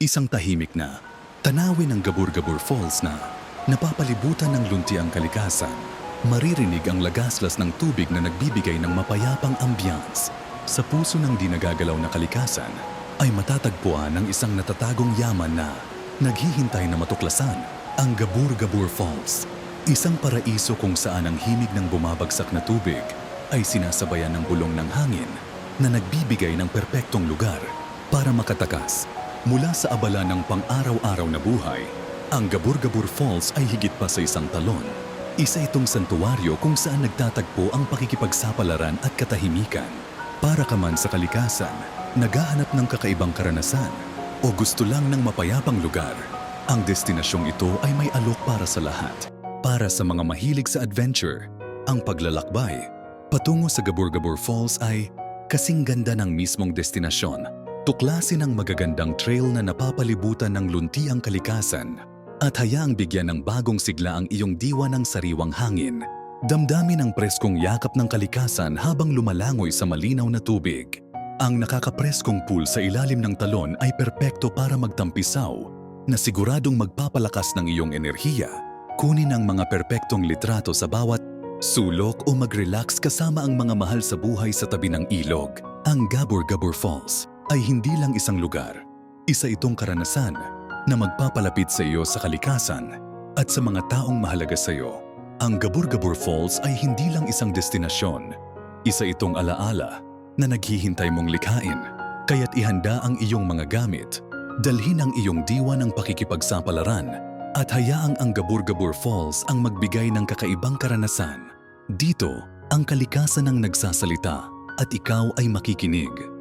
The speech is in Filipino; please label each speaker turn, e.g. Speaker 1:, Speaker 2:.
Speaker 1: Isang tahimik na, tanawin ng Gabur-Gabur Falls na napapalibutan ng luntiang kalikasan. Maririnig ang lagaslas ng tubig na nagbibigay ng mapayapang ambiance. Sa puso ng di nagagalaw na kalikasan ay matatagpuan ang isang natatagong yaman na naghihintay na matuklasan ang Gabur-Gabur Falls. Isang paraiso kung saan ang himig ng bumabagsak na tubig ay sinasabayan ng bulong ng hangin na nagbibigay ng perpektong lugar para makatakas. Mula sa abala ng pang-araw-araw na buhay, ang Gabur-Gabur Falls ay higit pa sa isang talon. Isa itong santuwaryo kung saan nagtatagpo ang pakikipagsapalaran at katahimikan. Para ka man sa kalikasan, naghahanap ng kakaibang karanasan, o gusto lang ng mapayapang lugar, ang destinasyong ito ay may alok para sa lahat. Para sa mga mahilig sa adventure, ang paglalakbay patungo sa Gabur-Gabur Falls ay kasing ganda ng mismong destinasyon. Tuklasin ang magagandang trail na napapalibutan ng luntiang kalikasan at hayaang bigyan ng bagong sigla ang iyong diwa ng sariwang hangin. Damdamin ang preskong yakap ng kalikasan habang lumalangoy sa malinaw na tubig. Ang nakakapreskong pool sa ilalim ng talon ay perpekto para magtampisaw na siguradong magpapalakas ng iyong enerhiya. Kunin ang mga perpektong litrato sa bawat sulok o mag-relax kasama ang mga mahal sa buhay sa tabi ng ilog. Ang Gabor Gabor Falls ay hindi lang isang lugar. Isa itong karanasan na magpapalapit sa iyo sa kalikasan at sa mga taong mahalaga sa iyo. Ang Gabor Falls ay hindi lang isang destinasyon. Isa itong alaala na naghihintay mong likhain. Kaya't ihanda ang iyong mga gamit, dalhin ang iyong diwa ng pakikipagsapalaran at hayaang ang Gabur-Gabur Falls ang magbigay ng kakaibang karanasan. Dito, ang kalikasan ang nagsasalita at ikaw ay makikinig.